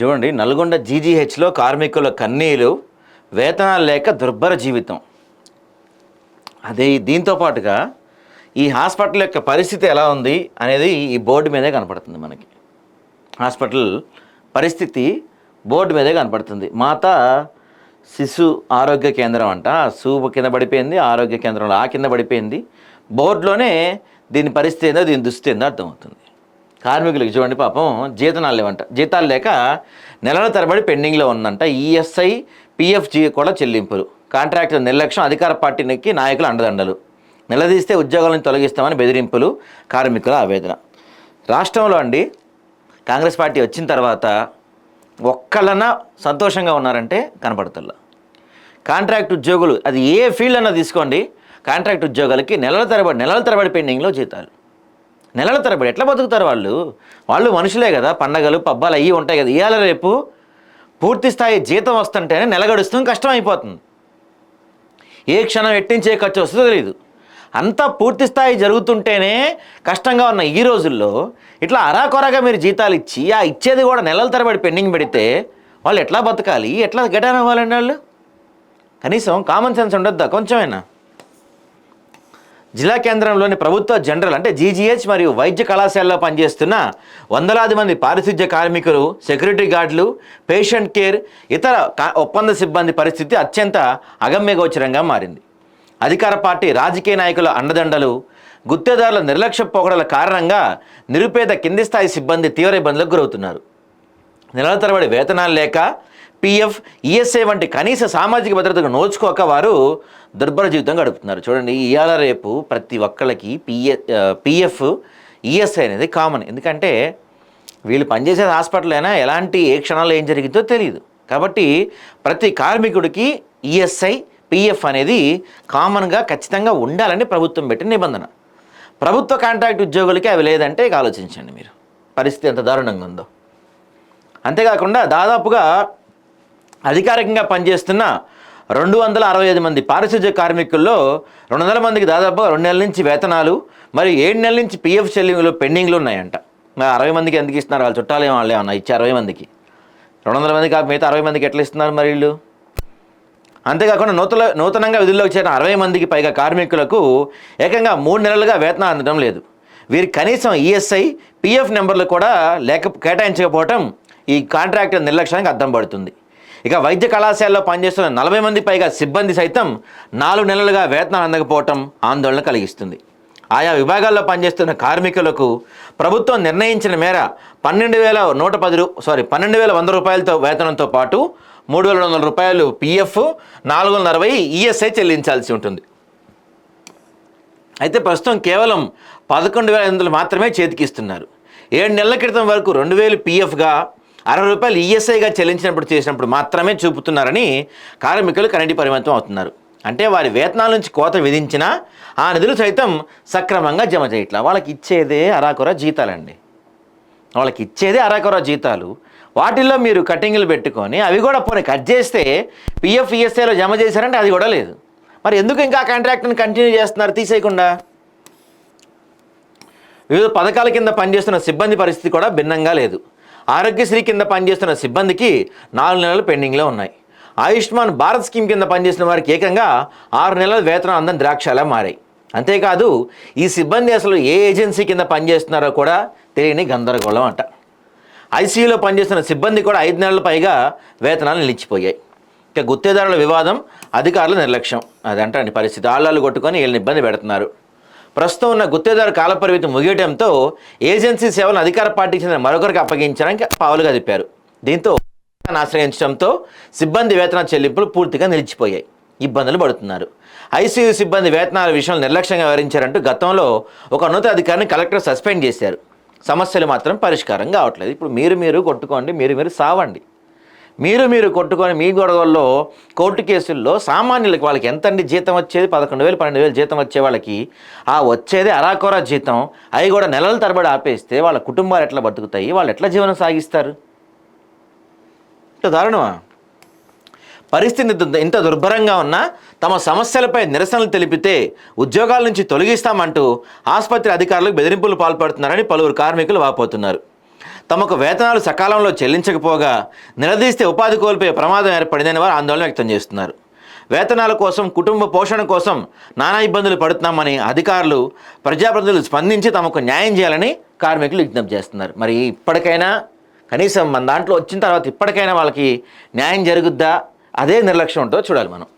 చూడండి నల్గొండ జీజీహెచ్లో కార్మికుల కన్నీలు వేతనాలు లేక దుర్భర జీవితం. అదే దీంతో పాటుగా ఈ హాస్పిటల్ యొక్క పరిస్థితి ఎలా ఉంది అనేది ఈ బోర్డు మీదే కనపడుతుంది మనకి. హాస్పిటల్ పరిస్థితి బోర్డు మీదే కనపడుతుంది. మాత శిశు ఆరోగ్య కేంద్రం అంట. సూపు కింద పడిపోయింది ఆరోగ్య కేంద్రంలో ఆ కింద పడిపోయింది. బోర్డులోనే దీని పరిస్థితి ఏందో దీని దుస్థితి ఏందో అర్థమవుతుంది. కార్మికులకు చూడండి పాపం జీతనాలు లేవంట. జీతాలు లేక నెలల తరబడి పెండింగ్లో ఉందంట ఈఎస్ఐ పిఎఫ్జి కూడా చెల్లింపులు. కాంట్రాక్టర్ నిర్లక్ష్యం అధికార పార్టీకి నాయకులు అండదండలు. నిలదీస్తే ఉద్యోగాలను తొలగిస్తామని బెదిరింపులు కార్మికుల ఆవేదన. రాష్ట్రంలో అండి కాంగ్రెస్ పార్టీ వచ్చిన తర్వాత ఒక్కళ్ళన్నా సంతోషంగా ఉన్నారంటే కనపడుతుల్లా. కాంట్రాక్ట్ ఉద్యోగులు అది ఏ ఫీల్డ్ అన్నా తీసుకోండి కాంట్రాక్ట్ ఉద్యోగాలకి నెలల తరబడి నెలల తరబడి పెండింగ్లో జీతాలు. నెలల తరబడి ఎట్లా బతుకుతారు వాళ్ళు? వాళ్ళు మనుషులే కదా పండగలు పబ్బాలు అయ్యి ఉంటాయి కదా. ఇవాళ రేపు పూర్తి స్థాయి జీతం వస్తుంటేనే నెల గడుస్తుంది కష్టం అయిపోతుంది. ఏ క్షణం ఎట్టించే ఖర్చు వస్తుందో తెలియదు అంతా పూర్తి స్థాయి జరుగుతుంటేనే కష్టంగా ఉన్న ఈ రోజుల్లో ఇట్లా అరాకొరగా మీరు జీతాలు ఇచ్చి ఆ ఇచ్చేది కూడా నెలల తరబడి పెండింగ్ పెడితే వాళ్ళు ఎట్లా బతకాలి? ఎట్లా గెటాన్ అవ్వాలండి వాళ్ళు? కనీసం కామన్ సెన్స్ ఉండొద్దా? కొంచెమైనా? జిల్లా కేంద్రంలోని ప్రభుత్వ జనరల్ అంటే జీజీహెచ్ మరియు వైద్య కళాశాలలో పనిచేస్తున్న వందలాది మంది పారిశుధ్య కార్మికులు సెక్యూరిటీ గార్డులు పేషెంట్ కేర్ ఇతర కా- ఒప్పంద సిబ్బంది పరిస్థితి అత్యంత అగమ్యగోచరంగా మారింది. అధికార పార్టీ రాజకీయ నాయకుల అండదండలు గుత్తేదారుల నిర్లక్ష్య పోకడల కారణంగా నిరుపేద కింది స్థాయి సిబ్బంది తీవ్ర ఇబ్బందులకు గురవుతున్నారు. నెలల తరబడి వేతనాలు లేక పీఎఫ్ ఈఎస్ఐ వంటి కనీస సామాజిక భద్రతకు నోచుకోక వారు దుర్భర జీవితం గడుపుతున్నారు. చూడండి ఇవాళ రేపు ప్రతి ఒక్కళ్ళకి పిఎ పిఎఫ్ ఈఎస్ఐ అనేది కామన్. ఎందుకంటే వీళ్ళు పనిచేసే హాస్పిటల్ అయినా ఎలాంటి ఏ క్షణాల్లో ఏం జరిగిందో తెలియదు కాబట్టి ప్రతి కార్మికుడికి ఈఎస్ఐ పిఎఫ్ అనేది కామన్గా ఖచ్చితంగా ఉండాలని ప్రభుత్వం పెట్టిన నిబంధన. ప్రభుత్వ కాంట్రాక్ట్ ఉద్యోగులకి అవి లేదంటే ఇక ఆలోచించండి మీరు. పరిస్థితి ఎంత దారుణంగా ఉందో. అంతేకాకుండా దాదాపుగా అధికారికంగా పనిచేస్తున్న రెండు వందల అరవై ఐదు మంది పారిశుధ్య కార్మికుల్లో రెండు వందల మందికి దాదాపు రెండు నెలల నుంచి వేతనాలు మరియు ఏడు నెలల నుంచి పిఎఫ్ చెల్లింపులు పెండింగ్లు ఉన్నాయంట. మరి అరవై మందికి ఎందుకు ఇస్తున్నారు? వాళ్ళు చుట్టాలు ఏమో వాళ్ళు ఏమన్నా ఇచ్చి అరవై మందికి. రెండు వందల మందికి కాక మిగతా అరవై మందికి ఎట్లా ఇస్తున్నారు మరి వీళ్ళు? అంతేకాకుండా నూతన నూతనంగా విధుల్లోకి చేరిన అరవై మందికి పైగా కార్మికులకు ఏకంగా మూడు నెలలుగా వేతనం అందడం లేదు. వీరికి కనీసం ఈఎస్ఐ పిఎఫ్ నెంబర్లు కూడా లేక కేటాయించకపోవటం ఈ కాంట్రాక్టర్ నిర్లక్ష్యానికి అర్థం పడుతుంది. ఇక వైద్య కళాశాలలో పనిచేస్తున్న నలభై మంది పైగా సిబ్బంది సైతం నాలుగు నెలలుగా వేతనాలు అందకపోవటం ఆందోళన కలిగిస్తుంది. ఆయా విభాగాల్లో పనిచేస్తున్న కార్మికులకు ప్రభుత్వం నిర్ణయించిన మేర పన్నెండు వేల నూట పది రూ సారీ పన్నెండు వేల వంద రూపాయలతో వేతనంతో పాటు మూడు వేల రెండు వందల రూపాయలు పిఎఫ్ నాలుగు వందల అరవై ఈఎస్ఐ చెల్లించాల్సి ఉంటుంది. అయితే ప్రస్తుతం కేవలం పదకొండు వేల ఎనిమిది వందలు మాత్రమే చేతికిస్తున్నారు. ఏడు నెలల క్రితం వరకు రెండు వేలు పీఎఫ్గా అరవై రూపాయలు ఈఎస్ఐగా చెల్లించినప్పుడు చేసినప్పుడు మాత్రమే చూపుతున్నారని కార్మికులు కరెంటు పరిమితం అవుతున్నారు. అంటే వారి వేతనాల నుంచి కోత విధించినా ఆ నిధులు సైతం సక్రమంగా జమ చేయట్లా. వాళ్ళకి ఇచ్చేదే అరాకొర జీతాలండి. వాళ్ళకి ఇచ్చేదే అరాకొర జీతాలు. వాటిల్లో మీరు కటింగ్లు పెట్టుకొని అవి కూడా పోనీ కట్ చేస్తే పిఎఫ్ ఈఎస్ఐలో జమ చేశారంటే అది కూడా లేదు. మరి ఎందుకు ఇంకా కాంట్రాక్ట్ని కంటిన్యూ చేస్తున్నారు తీసేయకుండా? వివిధ పథకాల కింద పనిచేస్తున్న సిబ్బంది పరిస్థితి కూడా భిన్నంగా లేదు. ఆరోగ్యశ్రీ కింద పనిచేస్తున్న సిబ్బందికి నాలుగు నెలలు పెండింగ్లో ఉన్నాయి. ఆయుష్మాన్ భారత్ స్కీమ్ కింద పనిచేసిన వారికి ఏకంగా ఆరు నెలల వేతనం అందని ద్రాక్షలా మారాయి. అంతేకాదు ఈ సిబ్బంది అసలు ఏ ఏజెన్సీ కింద పనిచేస్తున్నారో కూడా తెలియని గందరగోళం అంట. ఐసీయూలో పనిచేస్తున్న సిబ్బంది కూడా ఐదు నెలల పైగా వేతనాలు నిలిచిపోయాయి. ఇక గుత్తేదారుల వివాదం అధికారుల నిర్లక్ష్యం. అదంటే పరిస్థితి. ఆళ్ళాలు కొట్టుకొని వీళ్ళని ఇబ్బంది పెడుతున్నారు. ప్రస్తుతం ఉన్న గుత్తేదారు కాలపరిమితి ముగియడంతో ఏజెన్సీ సేవలను అధికార పార్టీకి చెందిన మరొకరికి అప్పగించడానికి పావులుగా తిప్పారు దీంతో ఆశ్రయించడంతో సిబ్బంది వేతన చెల్లింపులు పూర్తిగా నిలిచిపోయాయి. ఇబ్బందులు పడుతున్నారు. ఐసీయూ సిబ్బంది వేతనాల విషయంలో నిర్లక్ష్యంగా వివరించారంటూ గతంలో ఒక ఉన్నతాధికారిని కలెక్టర్ సస్పెండ్ చేశారు. సమస్యలు మాత్రం పరిష్కారం కావట్లేదు. ఇప్పుడు మీరు మీరు కొట్టుకోండి మీరు మీరు సావండి. మీరు మీరు కొట్టుకొని మీ గొడవల్లో కోర్టు కేసుల్లో సామాన్యులకి వాళ్ళకి ఎంతండి జీతం వచ్చేది? పదకొండు వేలు పన్నెండు వేలు జీతం వచ్చే వాళ్ళకి ఆ వచ్చేది అరాకొరా జీతం. అవి కూడా నెలల తరబడి ఆపేస్తే వాళ్ళ కుటుంబాలు ఎట్లా బతుకుతాయి? వాళ్ళు ఎట్లా జీవనం సాగిస్తారు? ఇంత దారుణమా? పరిస్థితి ఇంత- ఇంత దుర్భరంగా ఉన్నా తమ సమస్యలపై నిరసనలు తెలిపితే ఉద్యోగాల నుంచి తొలగిస్తామంటూ ఆసుపత్రి అధికారులకు బెదిరింపులు పాల్పడుతున్నారని పలువురు కార్మికులు వాపోతున్నారు. తమకు వేతనాలు సకాలంలో చెల్లించకపోగా నిలదీస్తే ఉపాధి కోల్పోయే ప్రమాదం ఏర్పడిందని వారు ఆందోళన వ్యక్తం చేస్తున్నారు. వేతనాల కోసం కుటుంబ పోషణ కోసం నానా ఇబ్బందులు పడుతున్నామని అధికారులు ప్రజాప్రతినిధులు స్పందించి తమకు న్యాయం చేయాలని కార్మికులు విజ్ఞప్తి చేస్తున్నారు. మరి ఇప్పటికైనా కనీసం మన దాంట్లో వచ్చిన తర్వాత ఇప్పటికైనా వాళ్ళకి న్యాయం జరుగుద్దా? అదే నిర్లక్ష్యం ఉంటుందో చూడాలి మనం.